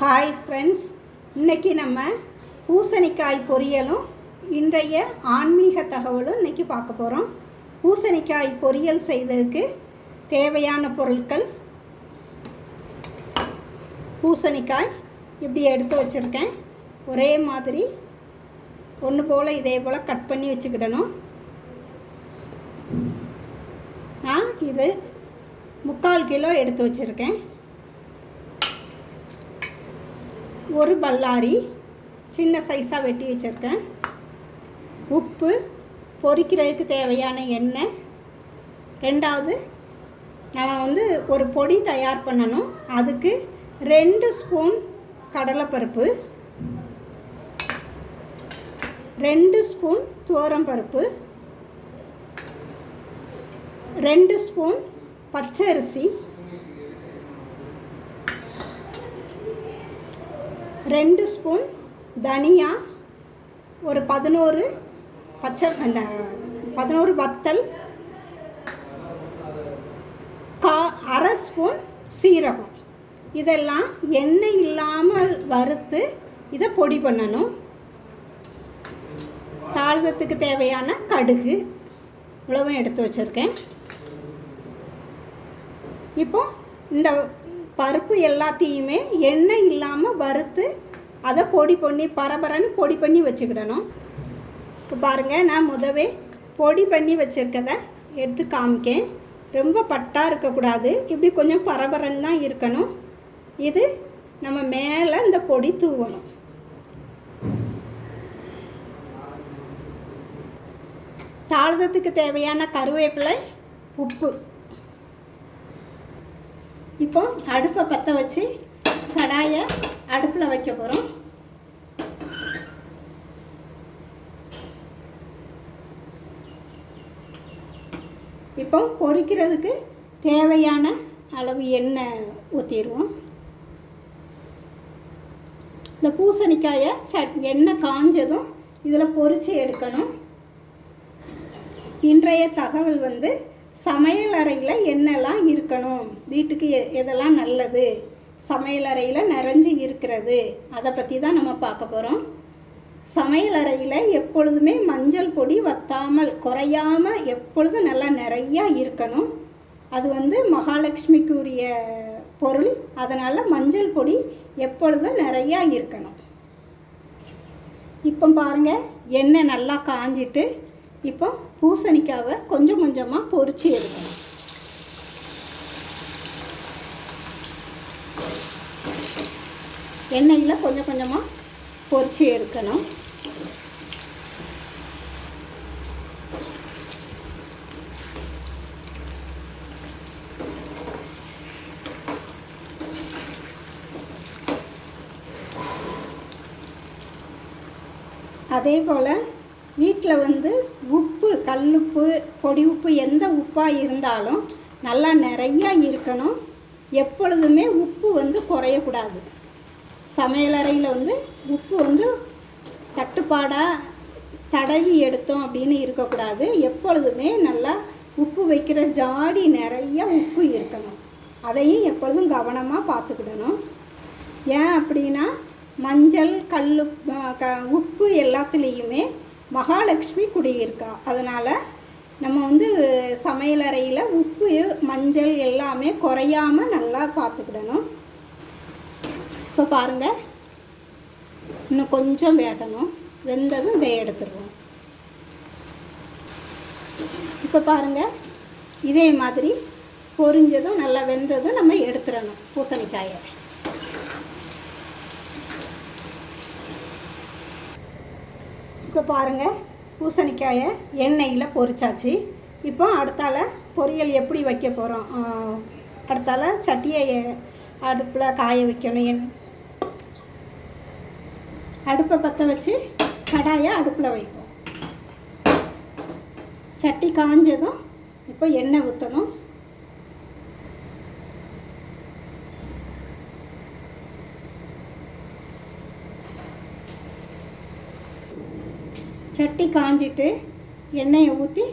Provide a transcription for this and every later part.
Hi friends இன்றைக்கி நம்ம பூசணிக்காய் பொரியலும் இன்றைய ஆன்மீக தகவலும் இன்றைக்கி பார்க்க போகிறோம் பூசணிக்காய் பொரியல் செய்ததுக்கு தேவையான பொருட்கள் பூசணிக்காய் இப்படி எடுத்து வச்சுருக்கேன். ஒரே மாதிரி ஒன்று போல் இதே போல் கட் பண்ணி வச்சுக்கிடணும். நான் இது முக்கால் கிலோ எடுத்து வச்சுருக்கேன். ஒரு பல்லாரி சின்ன சைஸாக வெட்டி வச்சுருக்கேன். உப்பு பொரிக்கிறதுக்கு தேவையான எண்ணெய். ரெண்டாவது நம்ம வந்து ஒரு பொடி தயார் பண்ணணும். அதுக்கு ரெண்டு ஸ்பூன் கடலைப்பருப்பு ரெண்டு ஸ்பூன் துவரம்பருப்பு ரெண்டு ஸ்பூன் பச்சரிசி ரெண்டு ஸ்பூன் தனியா ஒரு பதினோரு பச்சை அந்த பதினோரு வத்தல் கா அரை ஸ்பூன் சீரகம். இதெல்லாம் எண்ணெய் இல்லாமல் வறுத்து இதை பொடி பண்ணணும். தாழ்தத்துக்கு தேவையான கடுகு இவ்வளவும் எடுத்து வச்சுருக்கேன். இப்போ இந்த பருப்பு எல்லாத்தையுமே எண்ணெய் இல்லாமல் வறுத்து அதை பொடி பண்ணி பரபரன்னு பொடி பண்ணி வச்சுக்கிடணும். இப்போ பாருங்கள் நான் முதவே பொடி பண்ணி வச்சுருக்கத எடுத்து காமிக்கேன். ரொம்ப பட்டாக இருக்கக்கூடாது. இப்படி கொஞ்சம் பரபரன்னு தான் இருக்கணும். இது நம்ம மேலே இந்த பொடி தூவணும். தாழ்தத்துக்கு தேவையான கருவேப்பிலை உப்பு. இப்போ அடுப்பை பற்ற வச்சு கடாயை அடுப்பில் வைக்க போகிறோம் இப்போ பொரிக்கிறதுக்கு தேவையான அளவு எண்ணெய் ஊற்றிடுவோம் இந்த பூசணிக்காயை சட் எண்ணெய் காஞ்சதும் இதில் பொரித்து எடுக்கணும். இன்றைய தகவல் வந்து சமையல் அறையில் என்னெல்லாம் இருக்கணும்? வீட்டுக்கு எ எதெல்லாம் நல்லது? சமையல் அறையில் நிறைஞ்சு இருக்கிறது. அதை பற்றி தான் நம்ம பார்க்க போகிறோம் சமையல் அறையில் எப்பொழுதுமே மஞ்சள் பொடி வத்தாமல் குறையாமல் எப்பொழுதும் நல்லா நிறையா இருக்கணும். அது வந்து மகாலட்சுமிக்கு உரிய பொருள். அதனால் மஞ்சள் பொடி எப்பொழுதும் நிறையா இருக்கணும். இப்போ பாருங்கள் எண்ணெய் நல்லா காஞ்சிட்டு இப்போ பூசணிக்காவை கொஞ்சம் கொஞ்சமாக பொரிச்சு எடுக்கணும். எண்ணெயில் கொஞ்சம் கொஞ்சமாக பொரிச்சு எடுக்கணும். அதே போல் வீட்டில் வந்து உப்பு கல்லுப்பு பொடி உப்பு எந்த உப்பாக இருந்தாலும் நல்லா நிறையா இருக்கணும். எப்பொழுதுமே உப்பு வந்து குறையக்கூடாது. சமையலறையில் வந்து உப்பு வந்து தட்டுப்பாடாக தடவி எடுத்தோம் அப்படின்னு இருக்கக்கூடாது. எப்பொழுதுமே நல்லா உப்பு வைக்கிற ஜாடி நிறைய உப்பு இருக்கணும். அதையும் எப்பொழுதும் கவனமாக பார்த்துக்கிடணும். ஏன் அப்படின்னா மஞ்சள் கல் க உப்பு எல்லாத்துலேயுமே மகாலட்சுமி குடியிருக்கா. அதனால் நம்ம வந்து சமையலறையில் உப்பு மஞ்சள் எல்லாமே குறையாமல் நல்லா பார்த்துக்கிடணும். இப்போ பாருங்கள் இன்னும் கொஞ்சம் வேகணும். வெந்ததும் இதை எடுத்துருவோம். இப்போ பாருங்கள் இதே மாதிரி பொரிஞ்சதும் நல்லா வெந்ததும் நம்ம எடுத்துடணும். பூசணிக்காயை. இப்போ பாருங்கள் பூசணிக்காயை எண்ணெயில் பொரிச்சாச்சு. இப்போ அடுத்தால பொரியல் எப்படி வைக்க போகிறோம் அடுத்தால சட்டியை அடுப்பில் காய வைக்கணும். எண் அடுப்பை பற்ற வச்சு கடாயை அடுப்பில் வைப்போம். சட்டி காஞ்சதும் இப்போ எண்ணெய் ஊற்றணும் சட்டி காஞ்சிட்டு எண்ணெயை ஊற்றி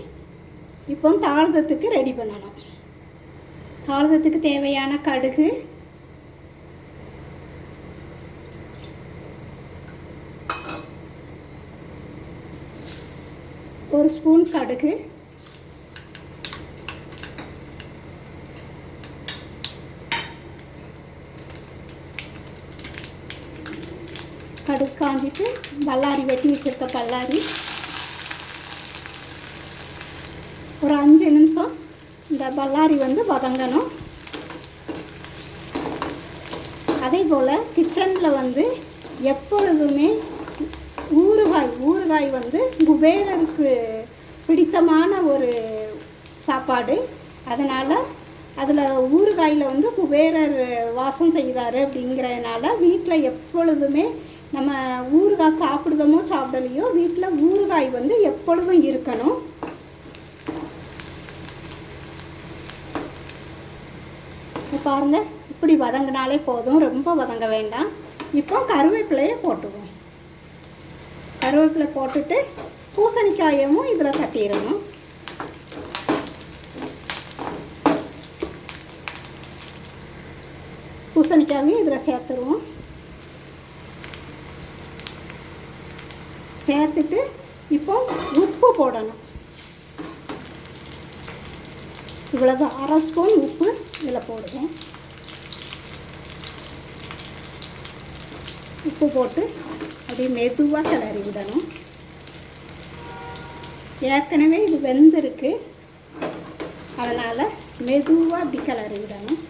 இப்போ தாழ்தத்துக்கு ரெடி பண்ணலாம். தாழ்தத்துக்கு தேவையான கடுகு ஒரு ஸ்பூன் கடுகு கடுகு காஞ்சிட்டு பல்லாரி வெட்டி வச்சிருக்க பல்லாரி ஒரு அஞ்சு நிமிஷம் இந்த பல்லாரி வந்து வதங்கணும். அதே போல் கிச்சனில் வந்து எப்பொழுதுமே ஊறுகாய் ஊறுகாய் வந்து குபேரருக்கு பிடித்தமான ஒரு சாப்பாடு. அதனால் அதில் ஊறுகாயில் வந்து குபேரர் வாசம் செய்தார் அப்படிங்கிறதுனால வீட்டில் எப்பொழுதுமே நம்ம ஊறுகாய் சாப்பிடுதமோ சாப்பிடலையோ வீட்டில் ஊறுகாய் வந்து எப்பொழுதும் இருக்கணும். இப்போ பாருங்க இப்படி வதங்கினாலே போதும். ரொம்ப வதங்க வேண்டாம். இப்போ கருவேப்பிலையை போட்டுவோம். கருவேப்பிலை போட்டுட்டு பூசணிக்காயமும் இதில் தட்டிடணும். பூசணிக்காயும் இதில் சேர்த்துருவோம். சேர்த்துட்டு இப்போ உப்பு போடணும். இவ்வளவு அரை ஸ்பூன் உப்பு இதில் போடுவேன் உப்பு போட்டு அப்படியே மெதுவாக கிளறி விடணும். ஏற்கனவே இது வெந்திருக்கு. அதனால் மெதுவாக அப்படி கிளறி விடணும்.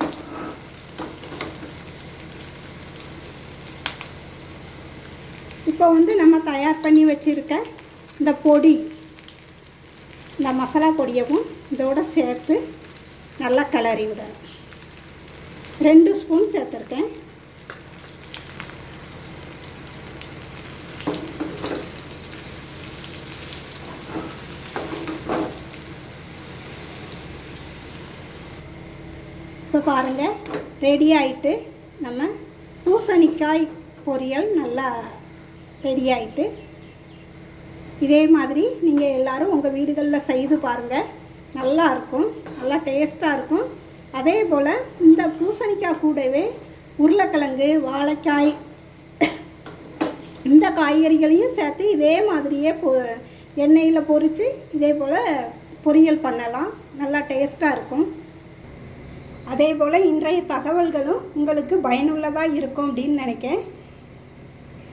இப்போ வந்து நம்ம தயார் பண்ணி வச்சுருக்க இந்த பொடி இந்த மசாலா பொடியவும் இதோட சேர்த்து நல்லா கிளறி விடணும். ரெண்டு ஸ்பூன் சேர்த்துருக்கேன். இப்போ பாருங்கள் ரெடி ஆகிட்டு நம்ம பூசணிக்காய் பொரியல் நல்லா ரெடி ஆயிட்டு இதே மாதிரி நீங்கள் எல்லோரும் உங்கள் வீடுகளில் செய்து பாருங்கள் நல்லா இருக்கும் நல்லா டேஸ்ட்டாக இருக்கும். அதே போல் இந்த பூசணிக்காய் கூடவே உருளைக்கிழங்கு வாழைக்காய் இந்த காய்கறிகளையும் சேர்த்து இதே மாதிரியே பொ எண்ணெயில் பொறித்து இதே போல் பொரியல் பண்ணலாம். நல்லா டேஸ்ட்டாக இருக்கும். அதே போல் இன்றைய தகவல்களும் உங்களுக்கு பயனுள்ளதாக இருக்கும் அப்படின்னு நினைக்கிறேன்